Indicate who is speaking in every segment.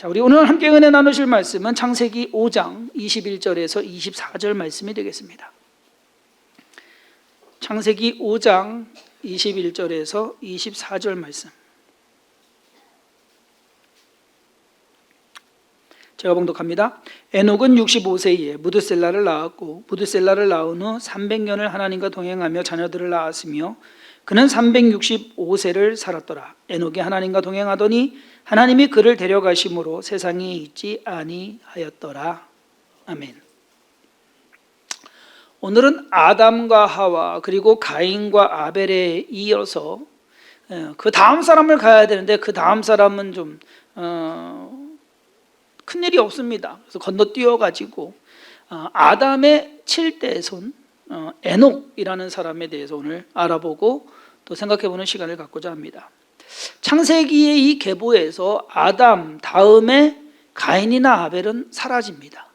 Speaker 1: 자, 우리 오늘 함께 은혜 나누실 말씀은 창세기 5장 21절에서 24절 말씀이 되겠습니다. 창세기 5장 21절에서 24절 말씀. 제가 봉독합니다. 에녹은 65세에 무드셀라를 낳았고 무드셀라를 낳은 후 300년을 하나님과 동행하며 자녀들을 낳았으며 그는 365세를 살았더라. 에녹이 하나님과 동행하더니 하나님이 그를 데려가심으로 세상에 있지 아니하였더라. 아멘. 오늘은 아담과 하와 그리고 가인과 아벨에 이어서 어, 그 다음 사람을 가야 되는데 그 다음 사람은 좀 어, 큰 일이 없습니다. 그래서 건너뛰어 가지고 어, 아담의 7대 손 어, 에녹이라는 사람에 대해서 오늘 알아보고 또 생각해 보는 시간을 갖고자 합니다. 창세기의 이 계보에서 아담 다음에 가인이나 아벨은 사라집니다.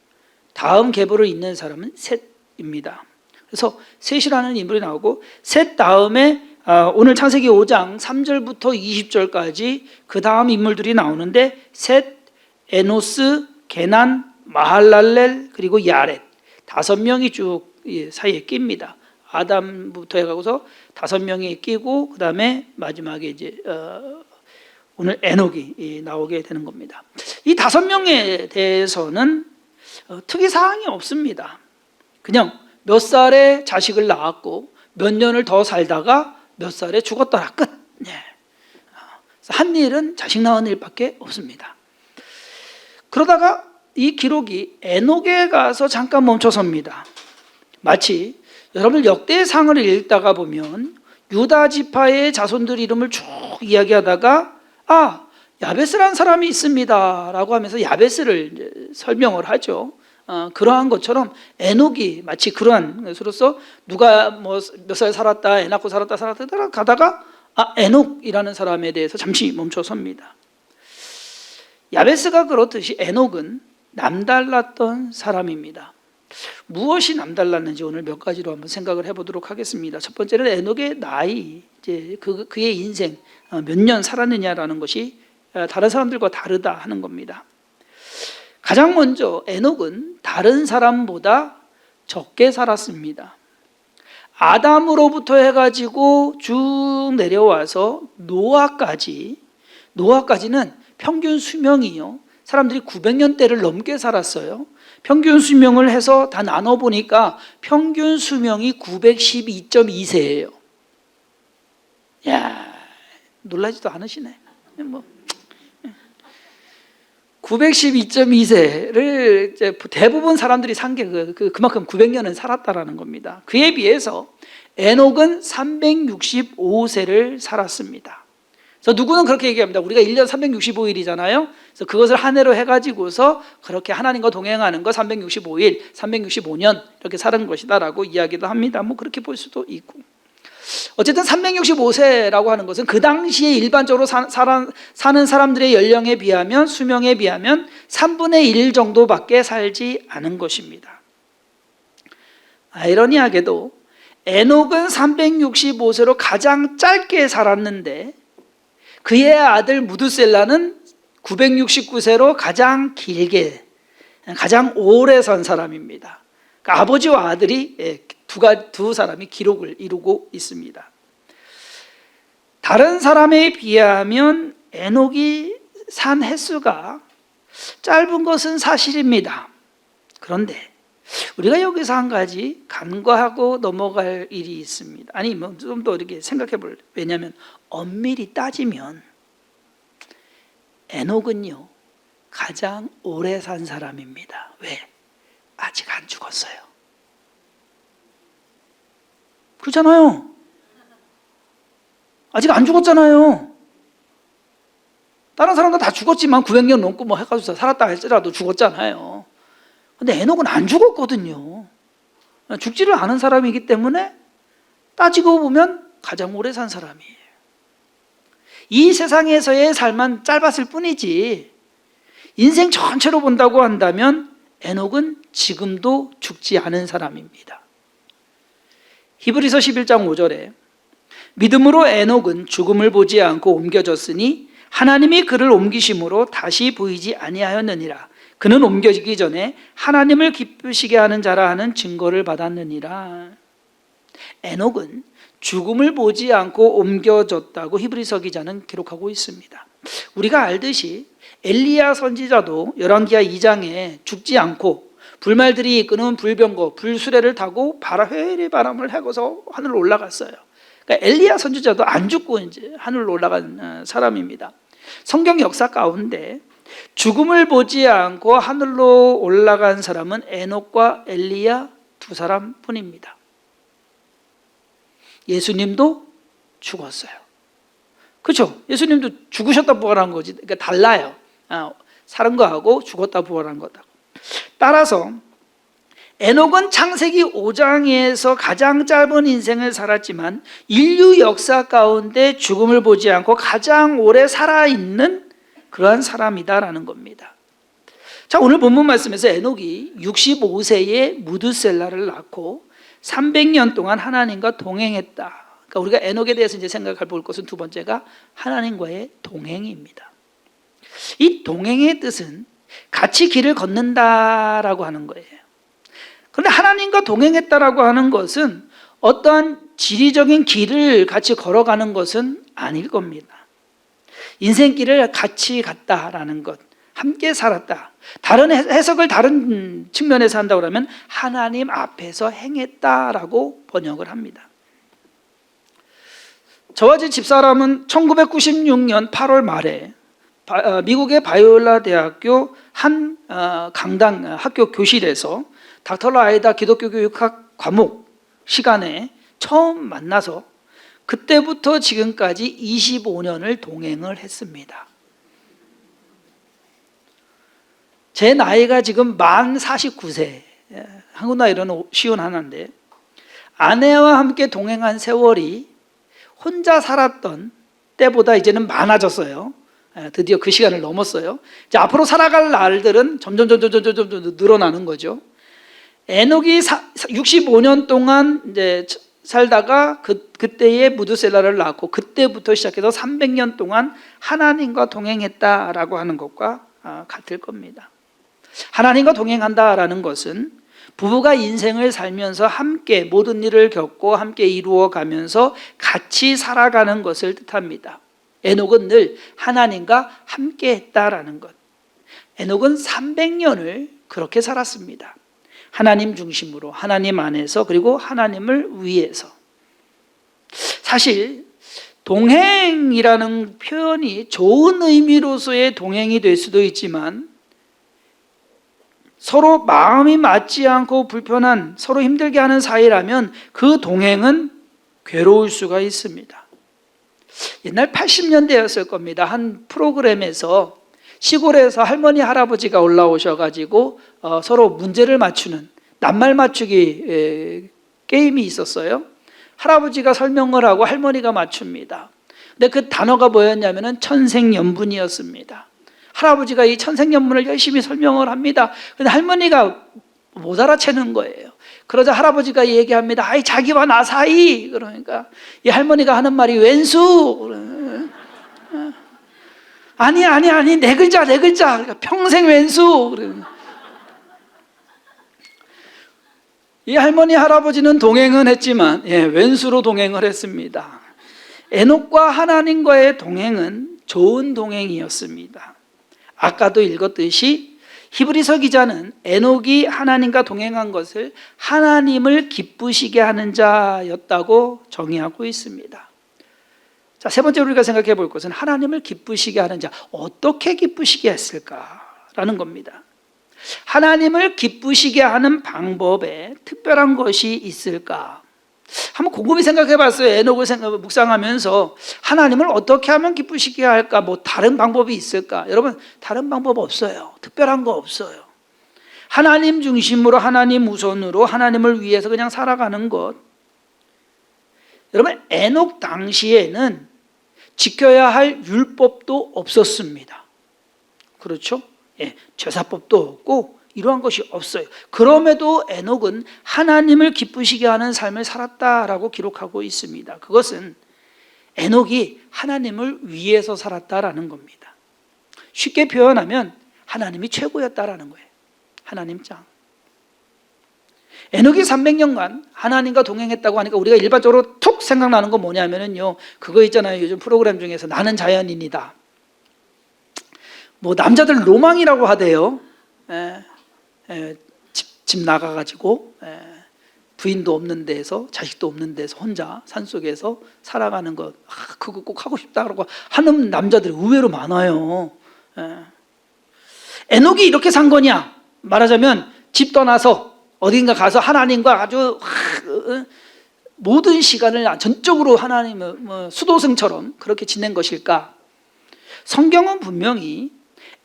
Speaker 1: 다음 계보를 잇는 사람은 셋입니다. 그래서 셋이라는 인물이 나오고 셋 다음에 아, 오늘 창세기 5장 3절부터 20절까지 그 다음 인물들이 나오는데 셋, 에노스, 게난, 마할랄렐 그리고 야렛 다섯 명이 쭉 사이에 낍니다. 아담부터 해가고서 다섯 명이 끼고 그 다음에 마지막에 이제 어, 오늘 에녹이 나오게 되는 겁니다. 이 다섯 명에 대해서는 어, 특이 사항이 없습니다. 그냥 몇 살에 자식을 낳았고 몇 년을 더 살다가 몇 살에 죽었더라 끝. 네. 한 일은 자식 낳은 일밖에 없습니다. 그러다가 이 기록이 에녹에 가서 잠깐 멈춰섭니다. 마치 여러분 역대상을 읽다가 보면 유다 지파의 자손들 이름을 쭉 이야기하다가 아 야베스란 사람이 있습니다라고 하면서 야베스를 설명을 하죠. 어, 그러한 것처럼 에녹이 마치 그러한 것으로서 누가 뭐 몇 살 살았다, 애 낳고 살았다, 살았다 가다가 아 에녹이라는 사람에 대해서 잠시 멈춰섭니다. 야베스가 그렇듯이 에녹은 남달랐던 사람입니다. 무엇이 남달랐는지 오늘 몇 가지로 한번 생각을 해보도록 하겠습니다. 첫 번째는 에녹의 나이, 이제 그 그의 인생 어, 몇년 살았느냐라는 것이 어, 다른 사람들과 다르다 하는 겁니다. 가장 먼저 에녹은 다른 사람보다 적게 살았습니다. 아담으로부터 해가지고 쭉 내려와서 노아까지 노아까지는 평균 수명이요. 사람들이 900년대를 넘게 살았어요. 평균 수명을 해서 다 나눠 보니까 평균 수명이 912.2세예요. 야, 놀라지도 않으시네. 뭐 912.2세를 대부분 사람들이 산 게 그, 그, 그만큼 900년은 살았다라는 겁니다. 그에 비해서 에녹은 365세를 살았습니다. 그래서 누구는 그렇게 얘기합니다. 우리가 1년 365일이잖아요. 그래서 그것을 한 해로 해가지고서 그렇게 하나님과 동행하는 거 365일, 365년 이렇게 사는 것이다라고 이야기도 합니다. 뭐 그렇게 볼 수도 있고. 어쨌든 365세라고 하는 것은 그 당시에 일반적으로 사, 사, 사는 사람들의 연령에 비하면 수명에 비하면 3분의 1 정도밖에 살지 않은 것입니다. 아이러니하게도 에녹은 365세로 가장 짧게 살았는데 그의 아들 무드셀라는 969세로 가장 길게 가장 오래 산 사람입니다. 그러니까 아버지와 아들이 예, 두가 두 사람이 기록을 이루고 있습니다. 다른 사람에 비하면 에녹이 산 횟수가 짧은 것은 사실입니다. 그런데 우리가 여기서 한 가지 간과하고 넘어갈 일이 있습니다. 아니 뭐 좀 더 이렇게 생각해 볼. 왜냐하면 엄밀히 따지면 에녹은요 가장 오래 산 사람입니다. 왜? 아직 안 죽었어요. 그렇잖아요. 아직 안 죽었잖아요. 다른 사람도 다 죽었지만 900년 넘고 뭐 해가지고 살았다 할지라도 죽었잖아요. 근데 에녹은 안 죽었거든요. 죽지를 않은 사람이기 때문에 따지고 보면 가장 오래 산 사람이에요. 이 세상에서의 삶은 짧았을 뿐이지 인생 전체로 본다고 한다면 에녹은 지금도 죽지 않은 사람입니다. 히브리서 11장 5절에 믿음으로 에녹은 죽음을 보지 않고 옮겨졌으니 하나님이 그를 옮기심으로 다시 보이지 아니하였느니라. 그는 옮겨지기 전에 하나님을 기쁘시게 하는 자라 하는 증거를 받았느니라. 에녹은 죽음을 보지 않고 옮겨졌다고 히브리서 기자는 기록하고 있습니다. 우리가 알듯이 엘리야 선지자도 열왕기하 2장에 죽지 않고 불말들이 이끄는 불병거, 불수레를 타고 바라 회리 바람을 해고서 하늘로 올라갔어요. 그러니까 엘리야 선지자도 안 죽고 이제 하늘로 올라간 어, 사람입니다. 성경 역사 가운데 죽음을 보지 않고 하늘로 올라간 사람은 에녹과 엘리야 두 사람뿐입니다. 예수님도 죽었어요. 그렇죠? 예수님도 죽으셨다 부활한 거지. 그러니까 달라요. 아, 사는 거하고 죽었다 부활한 거다. 따라서 에녹은 창세기 5장에서 가장 짧은 인생을 살았지만 인류 역사 가운데 죽음을 보지 않고 가장 오래 살아있는 그러한 사람이다라는 겁니다. 자, 오늘 본문 말씀에서 에녹이 65세에 무드셀라를 낳고 300년 동안 하나님과 동행했다. 그러니까 우리가 에녹에 대해서 이제 생각할 볼 것은 두 번째가 하나님과의 동행입니다. 이 동행의 뜻은 같이 길을 걷는다라고 하는 거예요. 그런데 하나님과 동행했다라고 하는 것은 어떠한 지리적인 길을 같이 걸어가는 것은 아닐 겁니다. 인생길을 같이 갔다라는 것, 함께 살았다. 다른 해석을 다른 측면에서 한다고 하면 하나님 앞에서 행했다라고 번역을 합니다. 저와 제 집사람은 1996년 8월 말에 어, 미국의 바이올라 대학교 한 어, 강당 어, 학교 교실에서 닥터 아이다 기독교 교육학 과목 시간에 처음 만나서 그때부터 지금까지 25년을 동행을 했습니다. 제 나이가 지금 만 49세. 예, 한국 나이로는 쉬운 하나인데 아내와 함께 동행한 세월이 혼자 살았던 때보다 이제는 많아졌어요. 예, 드디어 그 시간을 넘었어요. 이제 앞으로 살아갈 날들은 점점 점점 점점 점점 늘어나는 거죠. 에녹이 65년 동안 이제 살다가 그 그때에 무드셀라를 낳고 그때부터 시작해서 300년 동안 하나님과 동행했다라고 하는 것과 아, 같을 겁니다. 하나님과 동행한다라는 것은 부부가 인생을 살면서 함께 모든 일을 겪고 함께 이루어 가면서 같이 살아가는 것을 뜻합니다. 에녹은 늘 하나님과 함께 했다라는 것. 에녹은 300년을 그렇게 살았습니다. 하나님 중심으로, 하나님 안에서, 그리고 하나님을 위해서. 사실, 동행이라는 표현이 좋은 의미로서의 동행이 될 수도 있지만, 서로 마음이 맞지 않고 불편한, 서로 힘들게 하는 사이라면 그 동행은 괴로울 수가 있습니다. 옛날 80년대였을 겁니다. 한 프로그램에서 시골에서 할머니 할아버지가 올라오셔가지고 어, 서로 문제를 맞추는 낱말 맞추기 에, 게임이 있었어요. 할아버지가 설명을 하고 할머니가 맞춥니다. 근데 그 단어가 뭐였냐면은 천생연분이었습니다. 할아버지가 이 천생연분을 열심히 설명을 합니다. 근데 할머니가 못 알아채는 거예요. 그러자 할아버지가 얘기합니다. 아이 자기와 나 사이 그러니까 이 할머니가 하는 말이 왼수 아니 아니 아니 네 글자 네 글자 그러니까 평생 왼수 이 할머니 할아버지는 동행은 했지만 예, 왼수로 동행을 했습니다. 에녹과 하나님과의 동행은 좋은 동행이었습니다. 아까도 읽었듯이 히브리서 기자는 에녹이 하나님과 동행한 것을 하나님을 기쁘시게 하는 자였다고 정의하고 있습니다. 자, 세 번째로 우리가 생각해 볼 것은 하나님을 기쁘시게 하는 자, 어떻게 기쁘시게 했을까라는 겁니다. 하나님을 기쁘시게 하는 방법에 특별한 것이 있을까? 한번 곰곰이 생각해 봤어요. 에녹을 생각, 묵상하면서 하나님을 어떻게 하면 기쁘시게 할까? 뭐 다른 방법이 있을까? 여러분, 다른 방법 없어요. 특별한 거 없어요. 하나님 중심으로 하나님 우선으로 하나님을 위해서 그냥 살아가는 것. 여러분, 에녹 당시에는 지켜야 할 율법도 없었습니다. 그렇죠? 예, 제사법도 없고 이러한 것이 없어요. 그럼에도 에녹은 하나님을 기쁘시게 하는 삶을 살았다라고 기록하고 있습니다. 그것은 에녹이 하나님을 위해서 살았다라는 겁니다. 쉽게 표현하면 하나님이 최고였다라는 거예요. 하나님 짱. 에녹이 300년간 하나님과 동행했다고 하니까 우리가 일반적으로 툭 생각나는 건 뭐냐면요. 그거 있잖아요. 요즘 프로그램 중에서 나는 자연인이다. 뭐 남자들 로망이라고 하대요. 에, 에, 집, 집 나가가지고 에, 부인도 없는 데에서 자식도 없는 데서 혼자 산 속에서 살아가는 것 아, 그거 꼭 하고 싶다 그러고 하는 남자들이 의외로 많아요. 에. 에녹이 이렇게 산 거냐 말하자면 집 떠나서 어딘가 가서 하나님과 아주 하, 모든 시간을 전적으로 하나님의 뭐 수도승처럼 그렇게 지낸 것일까? 성경은 분명히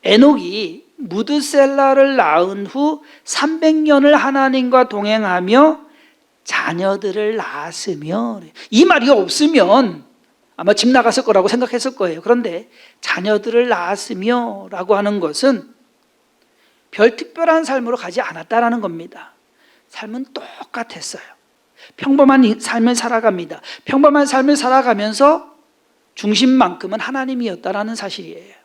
Speaker 1: 에녹이 무드셀라를 낳은 후 300년을 하나님과 동행하며 자녀들을 낳았으며 이 말이 없으면 아마 집 나갔을 거라고 생각했을 거예요. 그런데 자녀들을 낳았으며라고 하는 것은 별 특별한 삶으로 가지 않았다라는 겁니다. 삶은 똑같았어요. 평범한 삶을 살아갑니다. 평범한 삶을 살아가면서 중심만큼은 하나님이었다라는 사실이에요.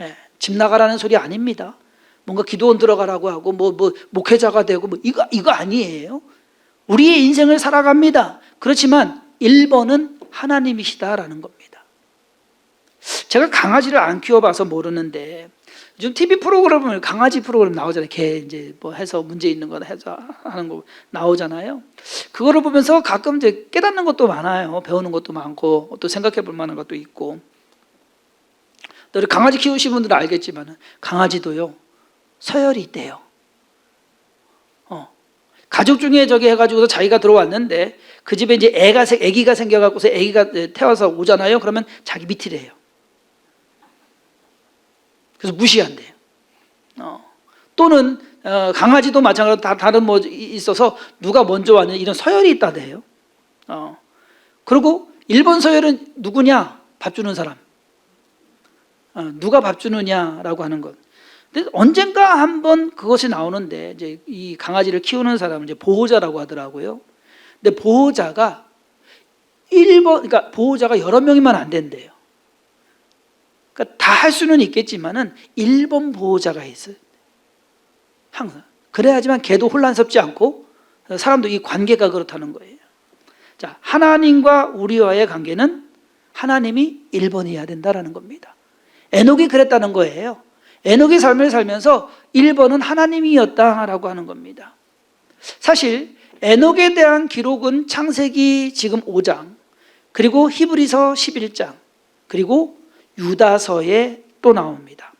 Speaker 1: 예, 집 나가라는 소리 아닙니다. 뭔가 기도원 들어가라고 하고 뭐, 뭐 목회자가 되고 뭐 이거 이거 아니에요. 우리의 인생을 살아갑니다. 그렇지만 1번은 하나님이시다라는 겁니다. 제가 강아지를 안 키워봐서 모르는데 요즘 TV 프로그램을 강아지 프로그램 나오잖아요. 개 이제 뭐 해서 문제 있는 거 해서 하는 거 나오잖아요. 그거를 보면서 가끔 이제 깨닫는 것도 많아요. 배우는 것도 많고 또 생각해 볼 만한 것도 있고. 또 우리 강아지 키우신 분들은 알겠지만 강아지도요 서열이 있대요. 어. 가족 중에 저기 해가지고 자기가 들어왔는데 그 집에 이제 애가 생- 애기가 생겨갖고서 애기가 태워서 오잖아요. 그러면 자기 밑이래요. 그래서 무시한대요. 어. 또는 어, 강아지도 마찬가지로 다 다른 뭐 이- 있어서 누가 먼저 왔냐 이런 서열이 있다대요. 어. 그리고 일본 서열은 누구냐? 밥 주는 사람. 어, 누가 밥 주느냐라고 하는 것. 근데 언젠가 한번 그것이 나오는데 이제 이 강아지를 키우는 사람은 이제 보호자라고 하더라고요. 근데 보호자가 1번 그러니까 보호자가 여러 명이면 안 된대요. 그러니까 다 할 수는 있겠지만은 1번 보호자가 있어요. 항상. 그래야지만 걔도 혼란스럽지 않고 사람도 이 관계가 그렇다는 거예요. 자, 하나님과 우리와의 관계는 하나님이 1번이어야 된다라는 겁니다. 에녹이 그랬다는 거예요. 에녹의 삶을 살면서 1번은 하나님이었다라고 하는 겁니다. 사실 에녹에 대한 기록은 창세기 지금 5장, 그리고 히브리서 11장, 그리고 유다서에 또 나옵니다.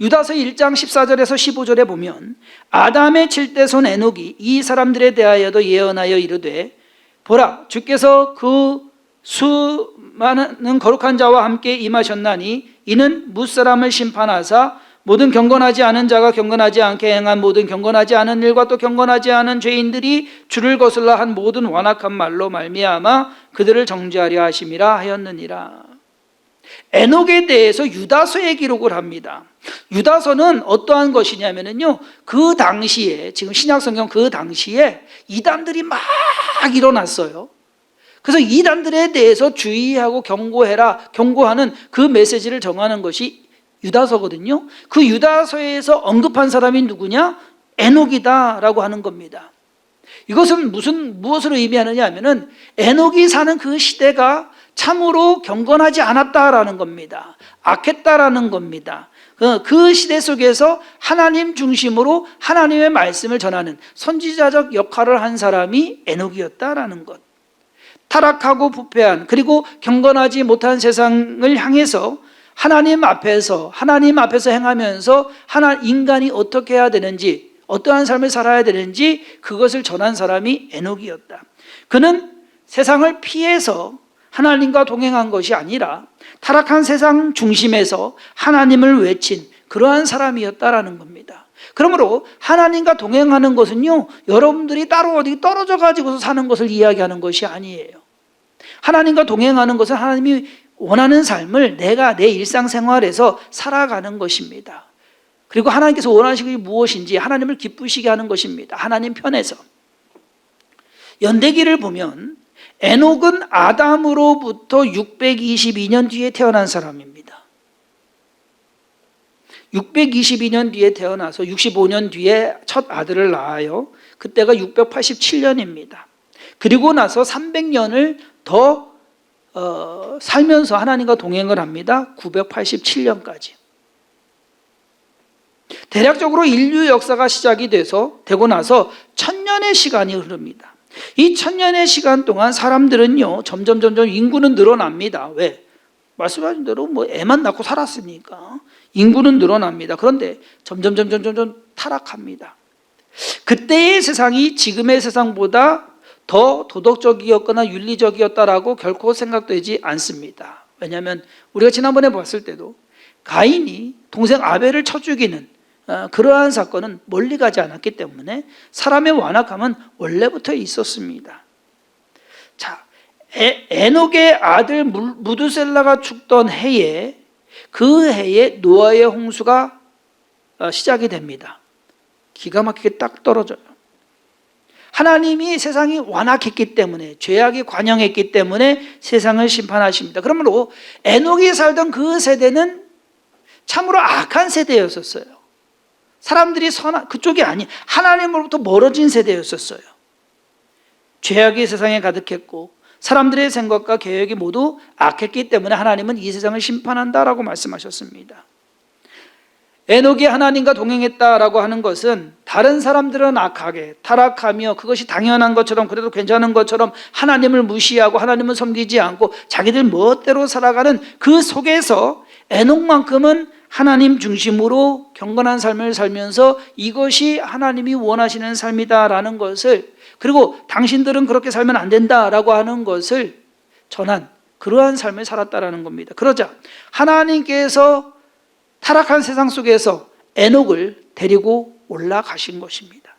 Speaker 1: 유다서 1장 14절에서 15절에 보면 아담의 칠대손 에녹이 이 사람들에 대하여도 예언하여 이르되 보라 주께서 그 수많은 거룩한 자와 함께 임하셨나니 이는 무사람을 심판하사 모든 경건하지 않은 자가 경건하지 않게 행한 모든 경건하지 않은 일과 또 경건하지 않은 죄인들이 주를 거슬러 한 모든 완악한 말로 말미암아 그들을 정죄하려 하심이라 하였느니라. 에녹에 대해서 유다서에 기록을 합니다. 유다서는 어떠한 것이냐면요. 그 당시에 지금 신약 성경 그 당시에 이단들이 막 일어났어요. 그래서 이단들에 대해서 주의하고 경고해라, 경고하는 그 메시지를 정하는 것이 유다서거든요. 그 유다서에서 언급한 사람이 누구냐? 에녹이다라고 하는 겁니다. 이것은 무슨 무엇을 의미하느냐 하면은 에녹이 사는 그 시대가 참으로 경건하지 않았다라는 겁니다. 악했다라는 겁니다. 그- 그 시대 속에서 하나님 중심으로 하나님의 말씀을 전하는 선지자적 역할을 한 사람이 에녹이었다라는 것. 타락하고 부패한 그리고 경건하지 못한 세상을 향해서 하나님 앞에서 하나님 앞에서 행하면서 하나 인간이 어떻게 해야 되는지 어떠한 삶을 살아야 되는지 그것을 전한 사람이 에녹이었다. 그는 세상을 피해서 하나님과 동행한 것이 아니라 타락한 세상 중심에서 하나님을 외친 그러한 사람이었다라는 겁니다. 그러므로 하나님과 동행하는 것은요, 여러분들이 따로 어디 떨어져 가지고서 사는 것을 이야기하는 것이 아니에요. 하나님과 동행하는 것은 하나님이 원하는 삶을 내가 내 일상생활에서 살아가는 것입니다. 그리고 하나님께서 원하시는 게 무엇인지 하나님을 기쁘시게 하는 것입니다. 하나님 편에서. 연대기를 보면 에녹은 아담으로부터 622년 뒤에 태어난 사람입니다. 622년 뒤에 태어나서 65년 뒤에 첫 아들을 낳아요. 그때가 687년입니다. 그리고 나서 300년을 더 어, 살면서 하나님과 동행을 합니다. 987년까지. 대략적으로 인류 역사가 시작이 돼서 되고 나서 천년의 시간이 흐릅니다. 이 천년의 시간 동안 사람들은요 점점 점점 인구는 늘어납니다. 왜? 말씀하신 대로 뭐 애만 낳고 살았으니까 인구는 늘어납니다. 그런데 점점 점점 점점 타락합니다. 그때의 세상이 지금의 세상보다 더 도덕적이었거나 윤리적이었다라고 결코 생각되지 않습니다. 왜냐하면 우리가 지난번에 봤을 때도 가인이 동생 아벨을 쳐 죽이는 어, 그러한 사건은 멀리 가지 않았기 때문에 사람의 완악함은 원래부터 있었습니다. 자, 에, 에녹의 아들 물- 무드셀라가 죽던 해에 그 해에 노아의 홍수가 어, 시작이 됩니다. 기가 막히게 딱 떨어져요. 하나님이 세상이 완악했기 때문에 죄악이 관영했기 때문에 세상을 심판하십니다. 그러므로 에녹이 살던 그 세대는 참으로 악한 세대였었어요. 사람들이 선한 그쪽이 아니 하나님으로부터 멀어진 세대였었어요. 죄악이 세상에 가득했고 사람들의 생각과 계획이 모두 악했기 때문에 하나님은 이 세상을 심판한다라고 말씀하셨습니다. 에녹이 하나님과 동행했다라고 하는 것은 다른 사람들은 악하게 타락하며 그것이 당연한 것처럼 그래도 괜찮은 것처럼 하나님을 무시하고 하나님을 섬기지 않고 자기들 멋대로 살아가는 그 속에서 에녹만큼은 하나님 중심으로 경건한 삶을 살면서 이것이 하나님이 원하시는 삶이다라는 것을 그리고 당신들은 그렇게 살면 안 된다라고 하는 것을 전한 그러한 삶을 살았다라는 겁니다. 그러자 하나님께서 타락한 세상 속에서 에녹을 데리고 올라가신 것입니다.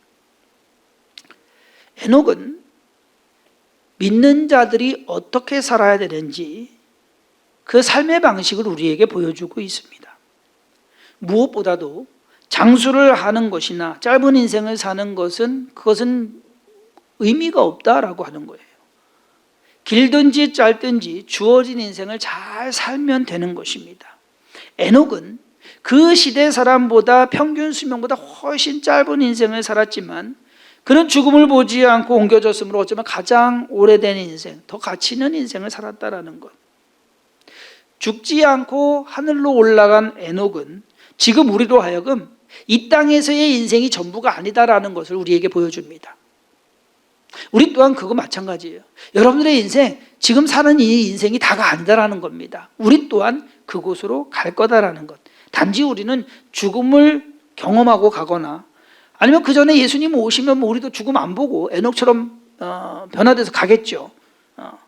Speaker 1: 에녹은 믿는 자들이 어떻게 살아야 되는지 그 삶의 방식을 우리에게 보여주고 있습니다. 무엇보다도 장수를 하는 것이나 짧은 인생을 사는 것은 그것은 의미가 없다라고 하는 거예요. 길든지 짧든지 주어진 인생을 잘 살면 되는 것입니다. 에녹은 그 시대 사람보다 평균 수명보다 훨씬 짧은 인생을 살았지만 그는 죽음을 보지 않고 옮겨졌으므로 어쩌면 가장 오래된 인생, 더 가치 있는 인생을 살았다라는 것. 죽지 않고 하늘로 올라간 에녹은 지금 우리로 하여금 이 땅에서의 인생이 전부가 아니다라는 것을 우리에게 보여줍니다. 우리 또한 그거 마찬가지예요. 여러분들의 인생, 지금 사는 이 인생이 다가 아니다라는 겁니다. 우리 또한 그곳으로 갈 거다라는 것. 단지 우리는 죽음을 경험하고 가거나 아니면 그 전에 예수님 오시면 뭐 우리도 죽음 안 보고 에녹처럼 어, 변화돼서 가겠죠. 어.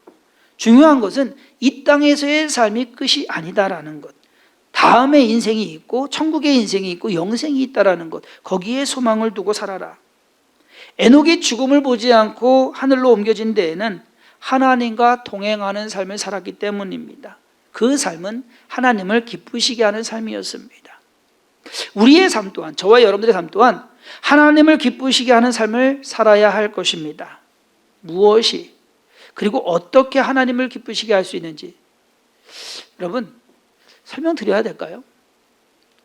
Speaker 1: 중요한 것은 이 땅에서의 삶이 끝이 아니다라는 것. 다음의 인생이 있고 천국의 인생이 있고 영생이 있다라는 것. 거기에 소망을 두고 살아라. 에녹이 죽음을 보지 않고 하늘로 옮겨진 데에는 하나님과 동행하는 삶을 살았기 때문입니다. 그 삶은 하나님을 기쁘시게 하는 삶이었습니다. 우리의 삶 또한, 저와 여러분들의 삶 또한 하나님을 기쁘시게 하는 삶을 살아야 할 것입니다. 무엇이, 그리고 어떻게 하나님을 기쁘시게 할 수 있는지. 여러분, 설명드려야 될까요?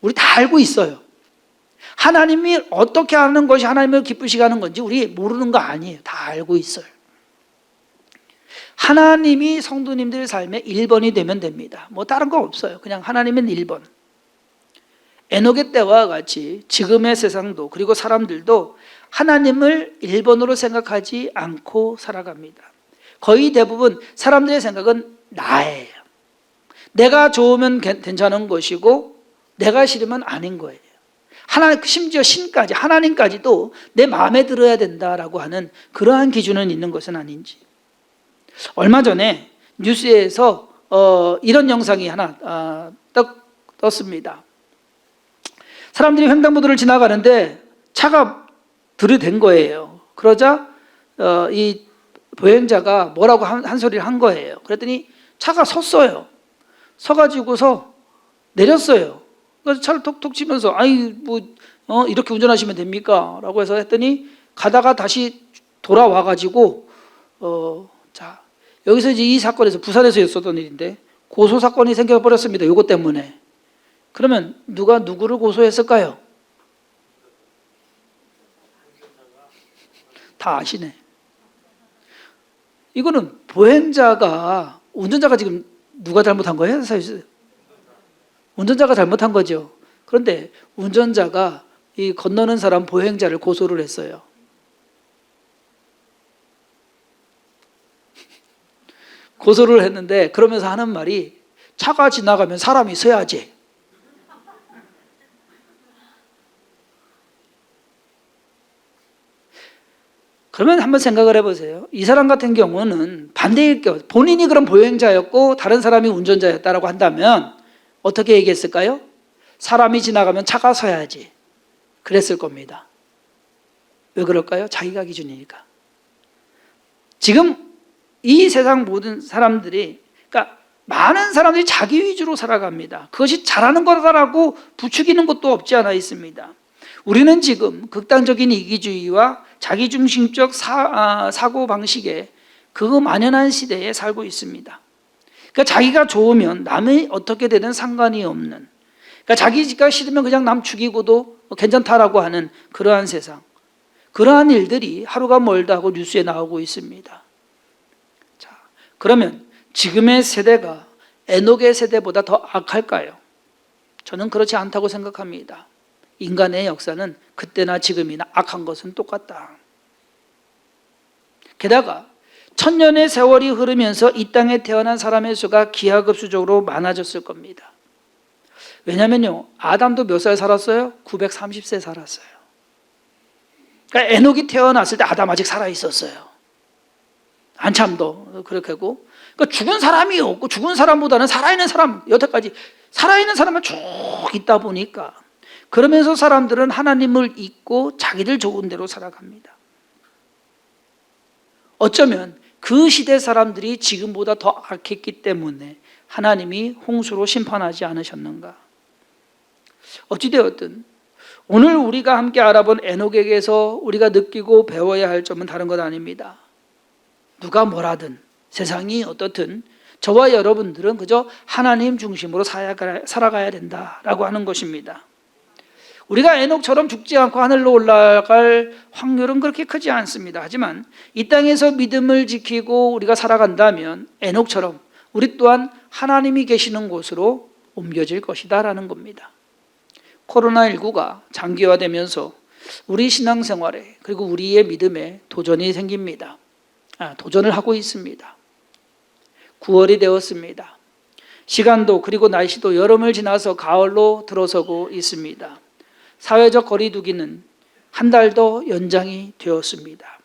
Speaker 1: 우리 다 알고 있어요. 하나님이 어떻게 하는 것이 하나님을 기쁘시게 하는 건지 우리 모르는 거 아니에요. 다 알고 있어요. 하나님이 성도님들 삶의 1번이 되면 됩니다. 뭐 다른 거 없어요. 그냥 하나님은 1번. 에녹의 때와 같이 지금의 세상도 그리고 사람들도 하나님을 1번으로 생각하지 않고 살아갑니다. 거의 대부분 사람들의 생각은 나예요. 내가 좋으면 괜찮은 것이고 내가 싫으면 아닌 거예요. 하나 심지어 신까지 하나님까지도 내 마음에 들어야 된다라고 하는 그러한 기준은 있는 것은 아닌지. 얼마 전에 뉴스에서 어, 이런 영상이 하나 어, 떡 떴습니다. 사람들이 횡단보도를 지나가는데 차가 들이댄 거예요. 그러자 어, 이 보행자가 뭐라고 한, 한 소리를 한 거예요. 그랬더니 차가 섰어요. 서가지고서 내렸어요. 그래서 차를 톡톡 치면서 아이 뭐 어, 이렇게 운전하시면 됩니까?라고 해서 했더니 가다가 다시 돌아와 가지고 어, 자 여기서 이제 이 사건에서 부산에서 있었던 일인데 고소 사건이 생겨버렸습니다. 요것 때문에. 그러면 누가 누구를 고소했을까요? 다 아시네. 이거는 보행자가 운전자가 지금 누가 잘못한 거예요? 운전자가 잘못한 거죠. 그런데 운전자가 이 건너는 사람 보행자를 고소를 했어요. 고소를 했는데 그러면서 하는 말이 차가 지나가면 사람이 서야지. 그러면 한번 생각을 해보세요. 이 사람 같은 경우는 반대일 경우 본인이 그런 보행자였고 다른 사람이 운전자였다라고 한다면 어떻게 얘기했을까요? 사람이 지나가면 차가 서야지. 그랬을 겁니다. 왜 그럴까요? 자기가 기준이니까. 지금 이 세상 모든 사람들이 그러니까 많은 사람들이 자기 위주로 살아갑니다. 그것이 잘하는 거다라고 부추기는 것도 없지 않아 있습니다. 우리는 지금 극단적인 이기주의와 자기중심적 사, 아, 고 방식에 그거 만연한 시대에 살고 있습니다. 그러니까 자기가 좋으면 남이 어떻게 되든 상관이 없는 그러니까 자기가 싫으면 그냥 남 죽이고도 괜찮다라고 하는 그러한 세상 그러한 일들이 하루가 멀다 하고 뉴스에 나오고 있습니다. 자, 그러면 지금의 세대가 에녹의 세대보다 더 악할까요? 저는 그렇지 않다고 생각합니다. 인간의 역사는 그때나 지금이나 악한 것은 똑같다. 게다가 천년의 세월이 흐르면서 이 땅에 태어난 사람의 수가 기하급수적으로 많아졌을 겁니다. 왜냐면요, 아담도 몇 살 살았어요? 930세 살았어요. 그러니까 에녹이 태어났을 때 아담 아직 살아 있었어요. 한참도 그렇게 하고, 그러니까 죽은 사람이 없고 죽은 사람보다는 살아있는 사람 여태까지 살아있는 사람만 쭉 있다 보니까 그러면서 사람들은 하나님을 잊고 자기들 좋은 대로 살아갑니다. 어쩌면 그 시대 사람들이 지금보다 더 악했기 때문에 하나님이 홍수로 심판하지 않으셨는가? 어찌되었든 오늘 우리가 함께 알아본 에녹에게서 우리가 느끼고 배워야 할 점은 다른 것 아닙니다. 누가 뭐라든 세상이 어떻든 저와 여러분들은 그저 하나님 중심으로 살아가야 된다라고 하는 것입니다. 우리가 에녹처럼 죽지 않고 하늘로 올라갈 확률은 그렇게 크지 않습니다. 하지만 이 땅에서 믿음을 지키고 우리가 살아간다면 에녹처럼 우리 또한 하나님이 계시는 곳으로 옮겨질 것이다라는 겁니다. 코로나19가 장기화되면서 우리 신앙생활에 그리고 우리의 믿음에 도전이 생깁니다. 아, 도전을 하고 있습니다. 9월이 되었습니다. 시간도 그리고 날씨도 여름을 지나서 가을로 들어서고 있습니다. 사회적 거리두기는 한달더 연장이 되었습니다.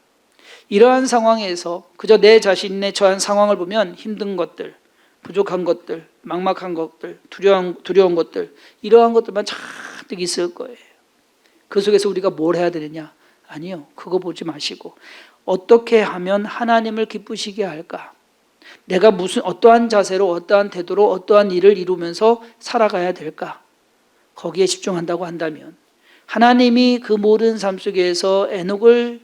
Speaker 1: 이러한 상황에서 그저 내 자신의 처한 상황을 보면 힘든 것들, 부족한 것들, 막막한 것들, 두려운, 두려운 것들, 이러한 것들만 잔뜩 있을 거예요. 그 속에서 우리가 뭘 해야 되느냐? 아니요. 그거 보지 마시고 어떻게 하면 하나님을 기쁘시게 할까? 내가 무슨 어떠한 자세로 어떠한 태도로 어떠한 일을 이루면서 살아가야 될까? 거기에 집중한다고 한다면 하나님이 그 모든 삶 속에서 에녹을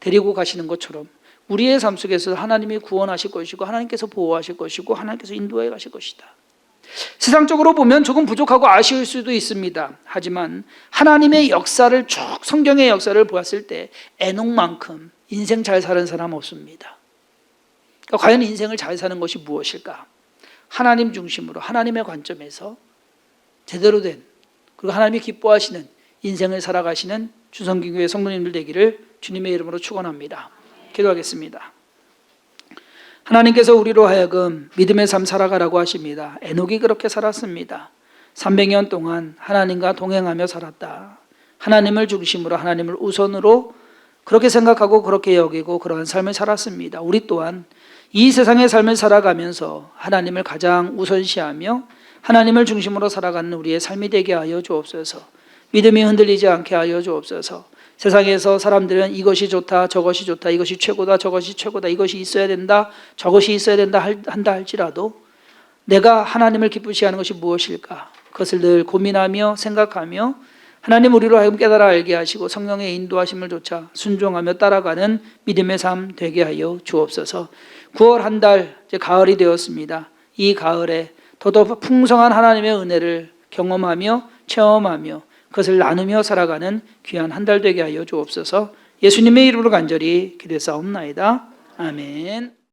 Speaker 1: 데리고 가시는 것처럼 우리의 삶 속에서 하나님이 구원하실 것이고 하나님께서 보호하실 것이고 하나님께서 인도해 가실 것이다. 세상적으로 보면 조금 부족하고 아쉬울 수도 있습니다. 하지만 하나님의 역사를 쭉 성경의 역사를 보았을 때 에녹만큼 인생 잘 사는 사람 없습니다. 그러니까 과연 인생을 잘 사는 것이 무엇일까? 하나님 중심으로 하나님의 관점에서 제대로 된 그리고 하나님이 기뻐하시는 인생을 살아가시는 주성기 교회 성도님들 되기를 주님의 이름으로 축원합니다. 기도하겠습니다. 하나님께서 우리로 하여금 믿음의 삶 살아가라고 하십니다. 에녹이 그렇게 살았습니다. 300년 동안 하나님과 동행하며 살았다. 하나님을 중심으로 하나님을 우선으로 그렇게 생각하고 그렇게 여기고 그러한 삶을 살았습니다. 우리 또한 이 세상의 삶을 살아가면서 하나님을 가장 우선시하며 하나님을 중심으로 살아가는 우리의 삶이 되게 하여 주옵소서. 믿음이 흔들리지 않게 하여 주옵소서. 세상에서 사람들은 이것이 좋다, 저것이 좋다, 이것이 최고다, 저것이 최고다, 이것이 있어야 된다, 저것이 있어야 된다 한다 할지라도 내가 하나님을 기쁘시 하는 것이 무엇일까? 그것을 늘 고민하며 생각하며 하나님 우리로 하여금 깨달아 알게 하시고 성령의 인도하심을 조차 순종하며 따라가는 믿음의 삶 되게 하여 주옵소서. 9월 한 달 이제 가을이 되었습니다. 이 가을에 더더 풍성한 하나님의 은혜를 경험하며 체험하며 그것을 나누며 살아가는 귀한 한 달 되게 하여 주옵소서. 예수님의 이름으로 간절히 기도사옵나이다. 아멘.